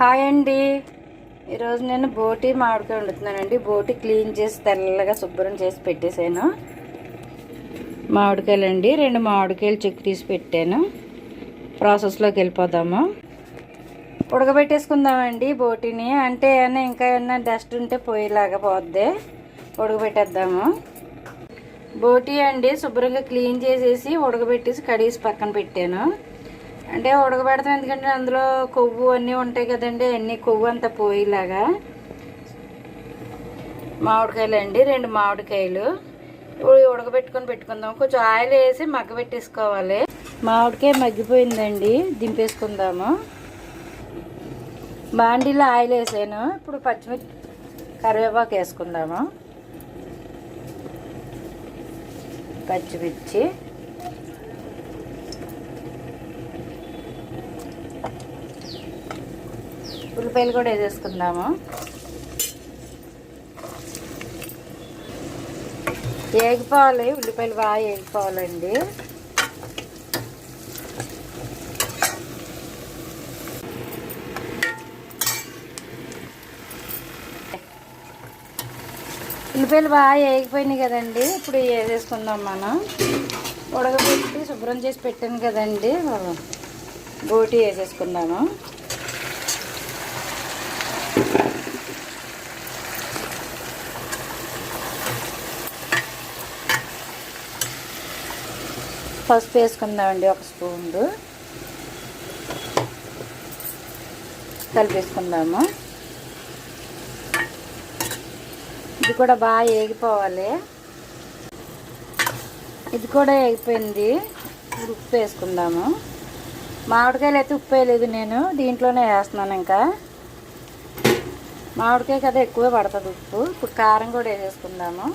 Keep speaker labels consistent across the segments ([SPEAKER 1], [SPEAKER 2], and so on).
[SPEAKER 1] Hi అండి. ఈరోజు నేను బోటి మామిడికాయ వండుతున్నానండి. బోటి క్లీన్ చేసి తెల్లగా శుభ్రం చేసి పెట్టేశాను. మామిడికాయలు అండి రెండు మామిడికాయలు చెక్కు తీసి పెట్టాను. ప్రాసెస్లోకి వెళ్ళిపోదాము. ఉడకబెట్టేసుకుందామండి బోటిని. అంటే ఏమైనా ఇంకా ఏమైనా డస్ట్ ఉంటే పోయేలాగా పోద్ది. ఉడకబెట్టేద్దాము. బోటి అండి శుభ్రంగా క్లీన్ చేసేసి ఉడకబెట్టేసి కడిగేసి పక్కన పెట్టాను. అంటే ఉడకబెడతాం ఎందుకంటే అందులో కొవ్వు అన్నీ ఉంటాయి కదండి అన్ని కొవ్వు అంతా పోయేలాగా. మామిడికాయలు అండి రెండు మామిడికాయలు. ఇప్పుడు ఉడకబెట్టుకొని పెట్టుకుందాం. కొంచెం ఆయిల్ వేసి మగ్గ పెట్టేసుకోవాలి. మామిడికాయ మగ్గిపోయిందండి దింపేసుకుందాము. బాండీలో ఆయిల్ వేసాను. ఇప్పుడు పచ్చిమిర్చి కరివేపాకు వేసుకుందాము. పచ్చిమిర్చి. ఉల్లిపాయలు కూడా వేసేసుకుందాము. ఏగిపోవాలి ఉల్లిపాయలు బాగా ఏగిపోవాలండి. ఉల్లిపాయలు బాగా ఏగిపోయినాయి కదండి ఇప్పుడు వేసేసుకుందాం మనం. ఉడకబెట్టి శుభ్రం చేసి పెట్టాను కదండి బోటి వేసేసుకుందాము. పసుపు వేసుకుందామండి ఒక స్పూన్. కలిపేసుకుందాము. ఇది కూడా బాగా ఏగిపోవాలి. ఇది కూడా వేగిపోయింది ఇప్పుడు ఉప్పు వేసుకుందాము. మామిడికాయలు అయితే ఉప్పు వేయలేదు నేను దీంట్లోనే వేస్తున్నాను ఇంకా. మామిడికాయ కదా ఎక్కువే పడుతుంది ఉప్పు. ఇప్పుడు కారం కూడా వేసేసుకుందాము.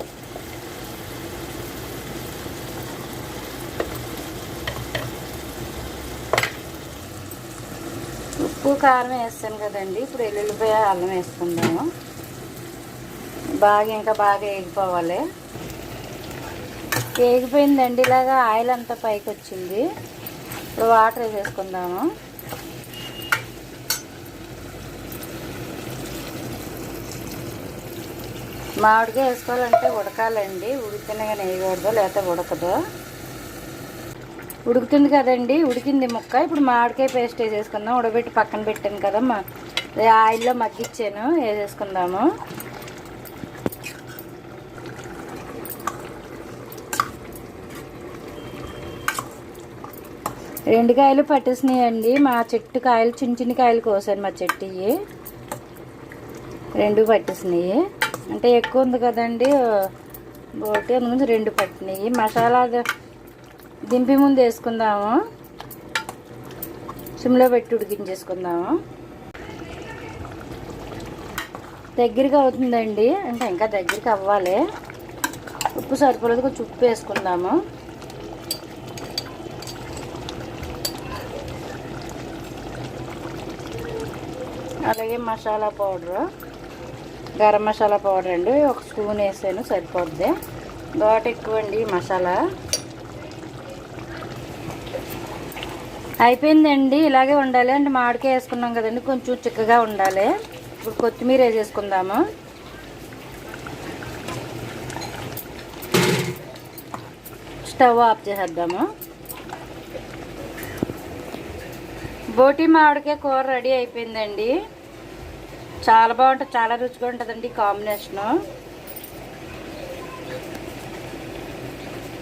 [SPEAKER 1] ఉప్పు కారం వేస్తాను కదండి. ఇప్పుడు ఎల్లుల్లిపాయ అల్లం వేసుకుందాము. బాగా ఇంకా బాగా వేగిపోవాలి. వేగిపోయిందండి. ఇలాగా ఆయిల్ అంతా పైకి వచ్చింది. ఇప్పుడు వాటర్ వేసేసుకుందాము. మామిడికాయ వేసుకోవాలంటే ఉడకాలండి. ఉడికితేనే కానీ వేయకూడదు లేకపోతే ఉడకదు. ఉడుకుతుంది కదండి ఉడికింది ముక్క. ఇప్పుడు మామిడికాయ పేస్ట్ వేసేసుకుందాం. ఉడబెట్టి పక్కన పెట్టాను కదా మా ఆయిల్లో మగ్గిచ్చాను వేసేసుకుందాము. రెండు కాయలు పట్టేసినాయండి. మా చెట్టు కాయలు చిన్న చిన్న కాయలు కోసాను మా చెట్టు రెండు పట్టేసినాయి. అంటే ఎక్కువ ఉంది కదండి. బోటి అందుగురించి రెండు పట్టినాయి. మసాలా దింపి ముందు వేసుకుందాము. సిమ్లో పెట్టి ఉడికించేసుకుందాము. దగ్గరికి అవుతుందండి. అంటే ఇంకా దగ్గరికి అవ్వాలి. ఉప్పు సరిపోలేదు కొంచెం ఉప్పు వేసుకుందాము. అలాగే మసాలా పౌడరు. గరం మసాలా పౌడర్ అండి. ఒక స్పూన్ వేసాను సరిపోద్ది. ఘాట్ ఎక్కువ అండి మసాలా. అయిపోయిందండి ఇలాగే ఉండాలి. అంటే మామిడికాయ వేసుకున్నాం కదండి కొంచెం చిక్కగా ఉండాలి. ఇప్పుడు కొత్తిమీర వేసేసుకుందాము. స్టవ్ ఆఫ్ చేసేద్దాము. బోటి మామిడికాయ కూర రెడీ అయిపోయిందండి. చాలా బాగుంటుంది చాలా రుచిగా ఉంటుందండి కాంబినేషను.